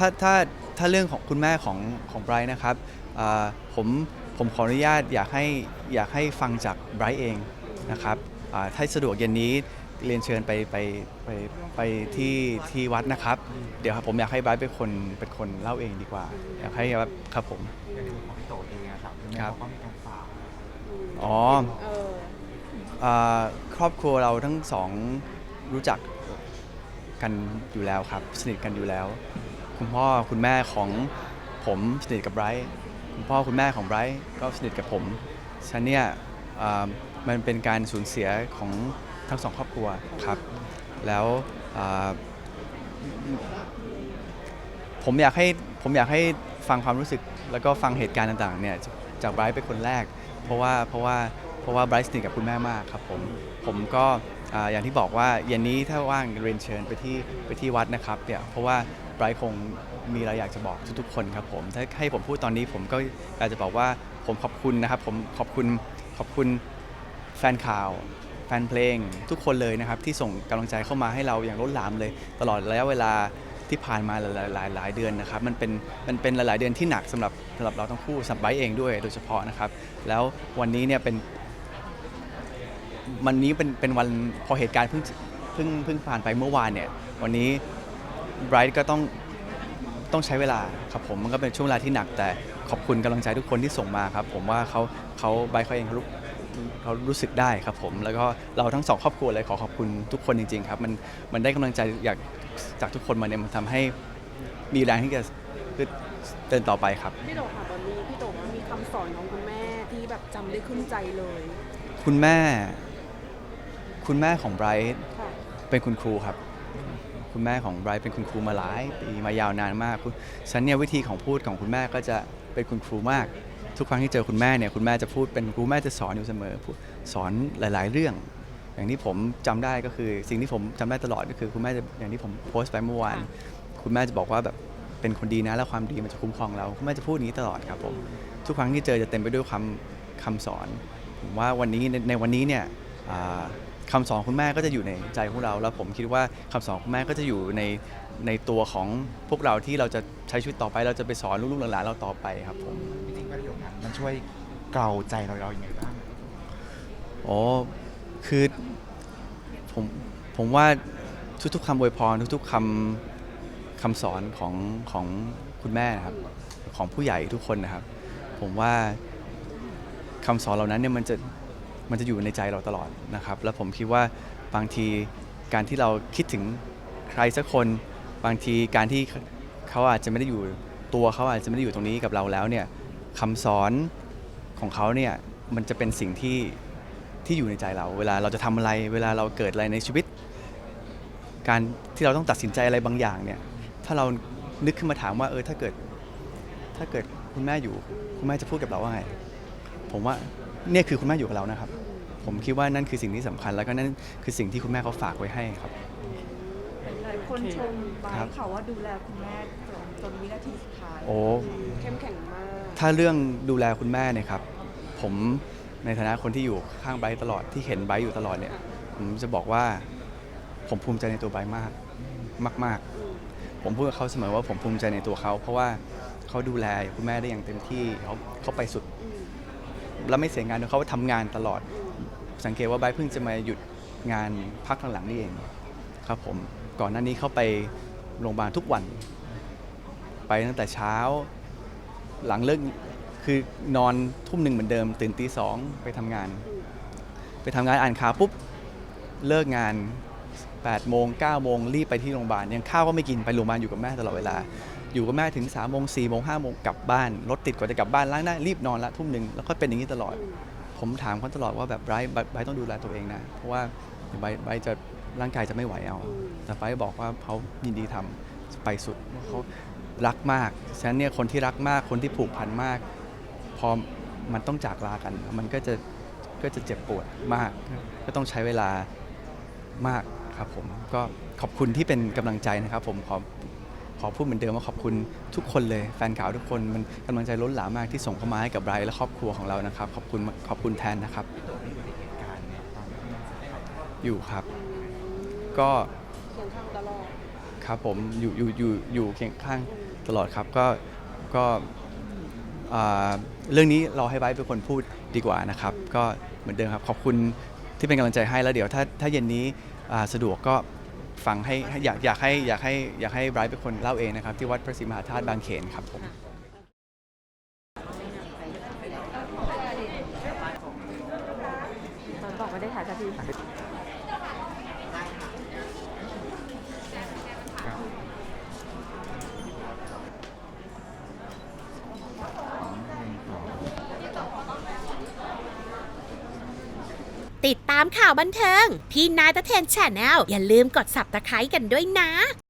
ถ้าถ้าถ้าเรื่องของคุณแม่ของของไบรท์นะครับอ่าผมผมขออนุญาตอยากให้อยากให้ฟังจากไบรท์เองนะครับอ่าถ้าสะดวกเย็นนี้เรียนเชิญไปไปไปไปที่ที่วัดนะครับ เดี๋ยวครับผมอยากให้ไบรท์เป็นคนเป็นคนเล่าเองดีกว่า อยากให้แบบครับผม ในมุมของพี่โตเองอะครับคุณแม่ครับ เขาก็มีการฝากอ๋อ เออ อ่าครอบครัวเราทั้งสองรู้จักกันอยู่แล้วครับ สนิทกันอยู่แล้ว คุณพ่อคุณแม่ของผมสนิทกับไบรท์คุณพ่อคุณแม่ของไบรท์ก็สนิทกับผมฉันเนี่ยมันเป็นการสูญเสียของทั้งสองครอบครัวครับ แล้วผมอยากให้ผมอยากให้ฟังความรู้สึกแล้วก็ฟังเหตุการณ์ต่างๆเนี่ยจากไบรท์เป็นคนแรก เพราะว่าเพราะว่าเพราะว่าไบรท์สนิทกับคุณแม่มากครับผมผมก็อ่าอย่างที่บอกว่าเย็นนี้ถ้าว่างเรียนเชิญไปที่ไปที่วัดนะครับเนี่ยเพราะว่า ไบรท์คงมีอะไรอยากจะบอกทุกๆ คนครับผม ถ้าให้ผมพูดตอนนี้ผมก็อยากจะบอกว่าผมขอบคุณนะครับ ผมขอบคุณขอบคุณแฟนข่าว แฟนเพลง ทุกคนเลยนะครับ ที่ส่งกำลังใจเข้ามาให้เราอย่างล้นหลามเลย ตลอดระยะเวลาที่ผ่านมาหลายหลายหลายเดือนนะครับมันเป็นมันเป็นหลาย ๆ เดือนที่หนักสำหรับสำหรับเราทั้งคู่สับไบร์เองด้วยโดยเฉพาะนะครับ แล้ววันนี้เนี่ยเป็นวันนี้เป็นเป็นวันพอเหตุการณ์เพิ่งเพิ่งเพิ่งผ่านไปเมื่อวานเนี่ย วันนี้ ไบรท์ก็ต้องต้องใช้เวลาครับผมมันก็เป็นช่วงเวลาที่หนัก แต่ขอบคุณกำลังใจทุกคนที่ส่งมาครับ ผมว่าเขาเขาไบรท์เขาเองเขารู้เขารู้สึกได้ครับผมแล้วก็เราทั้งสองครอบครัวเลยขอขอบคุณทุกคนจริง ๆ ครับ มันมันได้กำลังใจอยากจากทุกคนมาเนี่ยมันทำให้มีแรงที่จะเดินต่อไปครับ พี่โตค่ะตอนนี้พี่โตมีคำสอนของคุณแม่ที่แบบจำได้ขึ้นใจเลย คุณแม่ คุณแม่ของไบรท์ค่ะ เป็นคุณครูครับ คุณแม่ของไบรท์เป็นคุณครูมาหลายปีมายาวนานมากฉันเนี่ยวิธีของพูดของคุณแม่ก็จะเป็นคุณครูมาก ทุกครั้งที่เจอคุณแม่เนี่ยคุณแม่จะพูดเป็นครูแม่จะสอนอยู่เสมอสอนหลาย ๆ เรื่อง อย่างที่ผมจำได้ก็คือ สิ่งที่ผมจำได้ตลอดก็คือคุณแม่จะอย่างที่ผมโพสต์ไปเมื่อวานคุณแม่จะบอกว่าแบบเป็นคนดีนะแล้วความดีมันจะคุ้มครองเราคุณแม่จะพูดอย่างนี้ตลอดครับผมทุกครั้งที่เจอจะเต็มไปด้วยคำคำสอนผมว่าวันนี้ในในวันนี้เนี่ย อ่าคำสอนคุณแม่ก็จะอยู่ในใจของเรา แล้วผมคิดว่าคำสอนคุณแม่ก็จะอยู่ในในตัวของพวกเราที่เราจะใช้ชีวิตต่อไป เราจะไปสอนลูกๆหลานๆเราต่อไปครับผมจริงๆประโยคนั้นมันช่วยเกลาใจเราเราอย่างไรบ้างอ๋อคือผมผมว่าทุกๆคำอวยพรทุกๆคำคำสอนของของคุณแม่นะครับของผู้ใหญ่ทุกคนนะครับ ผมว่าคำสอนเหล่านั้นเนี่ยมันจะ มันจะอยู่ในใจเราตลอดนะครับ แล้วผมคิดว่าบางทีการที่เราคิดถึงใครสักคน บางทีการที่เขาอาจจะไม่ได้อยู่ตัวเขาอาจจะไม่ได้อยู่ตรงนี้กับเราแล้วเนี่ยคำสอนของเขาเนี่ยมันจะเป็นสิ่งที่ที่อยู่ในใจเรา เวลาเราจะทำอะไร เวลาเราเกิดอะไรในชีวิต การที่เราต้องตัดสินใจอะไรบางอย่างเนี่ยถ้าเรานึกขึ้นมาถามว่าเออถ้าเกิด ถ้าเกิดคุณแม่อยู่ คุณแม่จะพูดกับเราว่าไงผมว่าเนี่ยคือคุณแม่อยู่กับเรานะครับ ผมคิดว่านั่นคือสิ่งที่สำคัญ แล้วก็นั่นคือสิ่งที่คุณแม่เขาฝากไว้ให้ครับ หลายคนชมไบครับร์ทค่ะว่าดูแลคุณแม่จนจนวินาทีสุดท้ายโอ้ เข้มแข็งมาก ถ้าเรื่องดูแลคุณแม่เนี่ยครับผมในฐานะคนที่อยู่ข้างไบร์ทตลอดที่เห็นไบร์ทอยู่ตลอดเนี่ยผมจะบอกว่าผมภูมิใจในตัวไบร์ทมากมาก ๆ ผมพูดกับเขาเสมอว่าผมภูมิใจในตัวเขา เพราะว่าเขาดูแลคุณแม่ได้อย่างเต็มที่เขาเขาไปสุด แล้วไม่เสียงานด้วยเขาทำงานตลอด สังเกตว่าไบร์ทเพิ่งจะมาหยุดงานพักหลังๆนี่เองครับผมก่อนหน้านี้เขาไปโรงพยาบาลทุกวัน ไปตั้งแต่เช้า หลังเลิกคือนอนทุ่มหนึ่งเหมือนเดิม ตื่นตีสองไปทำงาน ไปทำงานอ่านข่าวปุ๊บเลิกงาน8โมง9โมงรีบไปที่โรงพยาบาลยังข้าวก็ไม่กินไปโรงพยาบาลอยู่กับแม่ตลอดเวลา อยู่กับแม่ถึง3โมง4โมง5โมงกลับบ้านรถติดกว่าจะกลับบ้านล้างหน้ารีบนอนละทุ่มหนึ่งแล้วก็เป็นอย่างนี้ตลอด ผมถามเขาตลอดว่าแบบไบรท์ไบรท์ไบรท์ต้องดูแลตัวเองนะ เพราะว่าเดี๋ยวไบรท์ไบรท์จะร่างกายจะไม่ไหวเอา แต่ไบรท์บอกว่าเขายินดีทำไปสุดเขารักมาก ฉะนั้นเนี่ยคนที่รักมากคนที่ผูกพันมาก พอมันต้องจากลากัน มันก็จะก็จะเจ็บปวดมาก ก็ต้องใช้เวลามากครับผม ก็ขอบคุณที่เป็นกำลังใจนะครับ ผมขอ ขอพูดเหมือนเดิมว่าขอบคุณทุกคนเลยแฟนข่าวทุกคนมันกำลังใจล้นหลามมากที่ส่งเข้ามาให้กับไบรท์และครอบครัวของเรานะครับ ขอบคุณขอบคุณแทนนะครับ อยู่ครับ ก็เคียงข้างตลอดครับผมอยู่อยู่อยู่อยู่เคียงข้างตลอดครับก็ก็เรื่องนี้เราให้ไบร์ทเป็นคนพูดดีกว่านะครับ ก็เหมือนเดิมครับขอบคุณที่เป็นกำลังใจให้แล้วเดี๋ยวถ้าถ้าเย็นนี้สะดวกก็ ฟังให้อยากอยากให้อยากให้อยากให้ไบรท์เป็นคนเล่าเองนะครับ ที่วัดพระศรีมหาธาตุบางเขนครับผมตอนบอกไม่ได้ถ่ายสักทีค่ะ ติดตามข่าวบันเทิงที่นายตะเทนแชนแนลอย่าลืมกดสับตะไคร้กันด้วยนะ